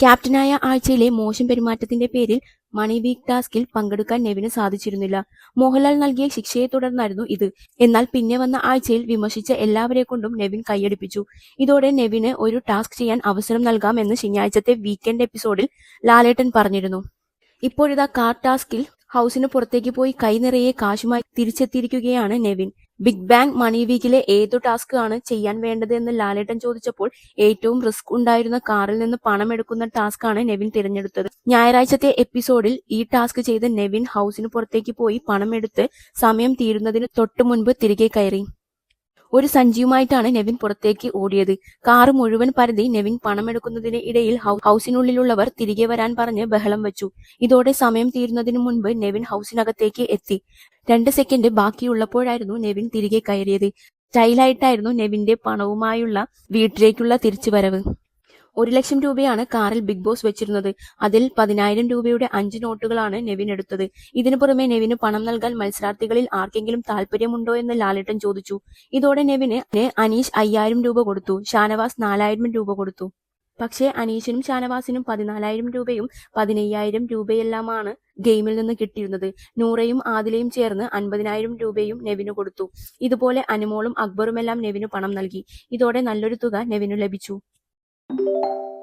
ക്യാപ്റ്റനായ ആഴ്ചയിലെ മോശം പെരുമാറ്റത്തിന്റെ പേരിൽ മണി വീക്ക് ടാസ്കിൽ പങ്കെടുക്കാൻ നെവിന് സാധിച്ചിരുന്നില്ല. മോഹൻലാൽ നൽകിയ ശിക്ഷയെ തുടർന്നായിരുന്നു ഇത്. എന്നാൽ പിന്നെ വന്ന ആഴ്ചയിൽ വിമർശിച്ച എല്ലാവരെ കൊണ്ടും നെവിൻ കൈയടിപ്പിച്ചു. ഇതോടെ നെവിന് ഒരു ടാസ്ക് ചെയ്യാൻ അവസരം നൽകാമെന്ന് ശനിയാഴ്ചത്തെ വീക്കെൻഡ് എപ്പിസോഡിൽ ലാലേട്ടൻ പറഞ്ഞിരുന്നു. ഇപ്പോഴിതാ കാർ ടാസ്കിൽ ഹൗസിന് പുറത്തേക്ക് പോയി കൈനിറയെ കാശുമായി തിരിച്ചെത്തിയിരിക്കുകയാണ് നെവിൻ. ബിഗ് ബാങ് മണി വീക്കിലെ ഏത് ടാസ്ക് ആണ് ചെയ്യാൻ വേണ്ടത് എന്ന് ലാലേട്ടൻ ചോദിച്ചപ്പോൾ ഏറ്റവും റിസ്ക് ഉണ്ടായിരുന്ന കാറിൽ നിന്ന് പണം എടുക്കുന്ന ടാസ്ക് ആണ് നെവിൻ തിരഞ്ഞെടുത്തത്. ഞായറാഴ്ചത്തെ എപ്പിസോഡിൽ ഈ ടാസ്ക് ചെയ്ത് നെവിൻ ഹൗസിന് പുറത്തേക്ക് പോയി പണം എടുത്ത് സമയം തീരുന്നതിന് തൊട്ടു മുൻപ് തിരികെ കയറി. ഒരു സഞ്ചിയുമായിട്ടാണ് നെവിൻ പുറത്തേക്ക് ഓടിയത്. കാറ് മുഴുവൻ പരതി നെവിൻ പണമെടുക്കുന്നതിന് ഇടയിൽ ഹൗസിനുള്ളിലുള്ളവർ തിരികെ വരാൻ പറഞ്ഞ് ബഹളം വെച്ചു. ഇതോടെ സമയം തീരുന്നതിന് മുൻപ് നെവിൻ ഹൗസിനകത്തേക്ക് എത്തി. രണ്ട് സെക്കൻഡ് ബാക്കിയുള്ളപ്പോഴായിരുന്നു നെവിൻ തിരികെ കയറിയത്. സ്റ്റൈലായിട്ടായിരുന്നു നെവിന്റെ പണവുമായുള്ള വീട്ടിലേക്കുള്ള തിരിച്ചുവരവ്. ഒരു ലക്ഷം രൂപയാണ് കാറിൽ ബിഗ് ബോസ് വെച്ചിരുന്നത്. അതിൽ പതിനായിരം രൂപയുടെ അഞ്ച് നോട്ടുകളാണ് നെവിൻ എടുത്തത്. ഇതിനു പുറമെ നെവിന് പണം നൽകാൻ മത്സരാർത്ഥികളിൽ ആർക്കെങ്കിലും താല്പര്യമുണ്ടോ എന്ന് ലാലേട്ടൻ ചോദിച്ചു. ഇതോടെ നെവിന് അനീഷ് അയ്യായിരം രൂപ കൊടുത്തു. ഷാനവാസ് നാലായിരം രൂപ കൊടുത്തു. പക്ഷേ അനീഷിനും ഷാനവാസിനും പതിനാലായിരം രൂപയും പതിനയ്യായിരം രൂപയെല്ലാമാണ് ഗെയിമിൽ നിന്ന് കിട്ടിയിരുന്നത്. നൂറയും ആദിലയും ചേർന്ന് അൻപതിനായിരം രൂപയും നെവിന് കൊടുത്തു. ഇതുപോലെ അനുമോളും അക്ബറുമെല്ലാം നെവിന് പണം നൽകി. ഇതോടെ നല്ലൊരു തുക നെവിനു ലഭിച്ചു. you